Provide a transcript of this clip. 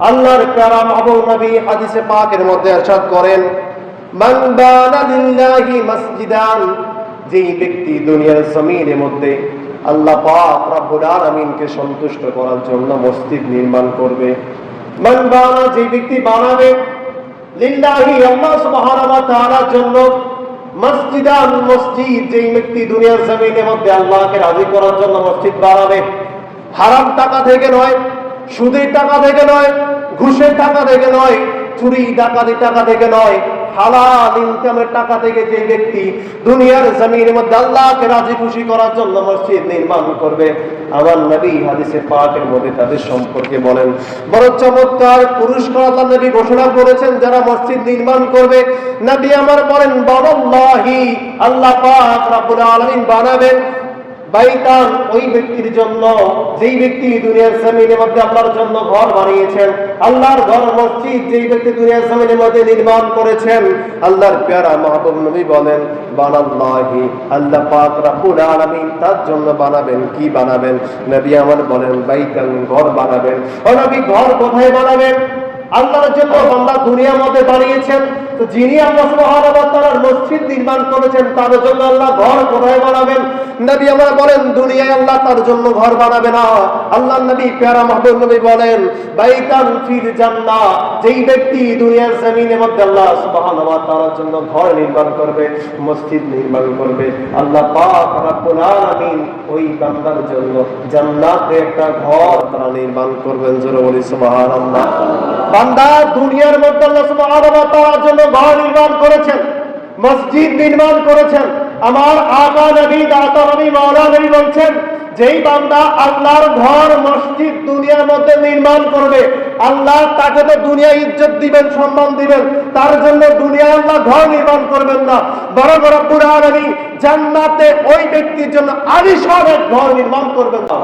আল্লাহর প্যারাম আবুল নবী হাদিসে পাকের মধ্যে এরশাদ করেন, মান বানা লিল্লাহি মসজিদান যেই ব্যক্তি দুনিয়ার জমিনের মধ্যে আল্লাহ পাক রব্বুল আলামিনকে সন্তুষ্ট করার জন্য মসজিদ নির্মাণ করবে। মান বানা, যেই ব্যক্তি বানাবে লিল্লাহি, আল্লাহ সুবহানাহু ওয়া তাআলার জন্য মসজিদান, মসজিদ, যেই ব্যক্তি দুনিয়ার জমিনের মধ্যে আল্লাহকে রাজি করার জন্য মসজিদ বানাবে। হারাম টাকা থেকে নয় সুদের টাকা থেকে নয়, ঘুষের টাকা থেকে নয়, চুরি ডাকাতি টাকা থেকে নয়, হালাল ইনকামের টাকা থেকে যে ব্যক্তি দুনিয়ার জমিনের মধ্যে আল্লাহকে রাজি খুশি করার জন্য মসজিদ নির্মাণ করবে, আমার নবী হাদিসে পাকের মধ্যে তাদের সম্পর্কে বলেন। বড় চমৎকার পুরস্কার আল্লাহ নবী ঘোষণা করেছেন, যারা মসজিদ নির্মাণ করবে, নবী আমার বলেন বাবাল্লাহি আল্লাহ পাক রাব্বুল আলামিন বানাবেন। বাইতান ওই ব্যক্তির জন্য, যেই ব্যক্তি দুনিয়ার জমিনের মধ্যে আল্লাহর জন্য ঘর বানিয়েছেন, আল্লাহর ঘর মসজিদ যেই ব্যক্তি দুনিয়ার জমিনের মধ্যে নির্মাণ করেছেন, আল্লাহর প্যারা মাহবুব নবী বলেন, বানাল্লাহি, আল্লাহ পাক রাব্বুল আলামিন তার জন্য বানাবেন। কি বানাবেন? নবী আমার বলেন বাইতান ঘর বানাবেন। ও নবী, ঘর কোথায় বানাবেন? আল্লাহর জন্য বান্দা দুনিয়ার মধ্যে বানিয়েছেন তো যিনি আল্লাহ মসজিদ নির্মাণ করেছেন, তার জন্য আল্লাহ ঘর কোথায় বানাবেন? নবী আমরা বলেন, দুনিয়ায় আল্লাহ তার জন্য ঘর বানাবে না। আল্লাহ নবী মাহবুব নবী বলেন, বাইতান জান্নাহ, যেই ব্যক্তি দুনিয়ার মধ্যে আল্লাহ ওয়া তাআলার জন্য ঘর নির্মাণ করবে, মসজিদ নির্মাণ করবে, আল্লাহ পাক রব্বুল আলামিন ওই বান্দার জন্য জান্নাতে একটা ঘর তারা নির্মাণ করবেন। জোরে বলি সুবহানাল্লাহ। বান্দা দুনিয়ার মধ্যে আল্লাহ সুবহানাহু তাআলার জন্য ঘর নির্মাণ করেছেন, মসজিদ নির্মাণ করেছেন। আমার আগা নবী দাতা নবী, মাওলা নবী বলছেন, যেই বান্দা আল্লাহর ঘর, মসজিদ দুনিয়ার মধ্যে নির্মাণ করবে, আল্লাহ তাকে তো দুনিয়া ইজ্জত দিবেন, সম্মান দিবেন। তার জন্য দুনিয়া আল্লাহ ঘর নির্মাণ করবেন না। বড় বড় পুরা নবী জান্নাতে ওই ব্যক্তির জন্য আলিশান এক ঘর নির্মাণ করবেন। না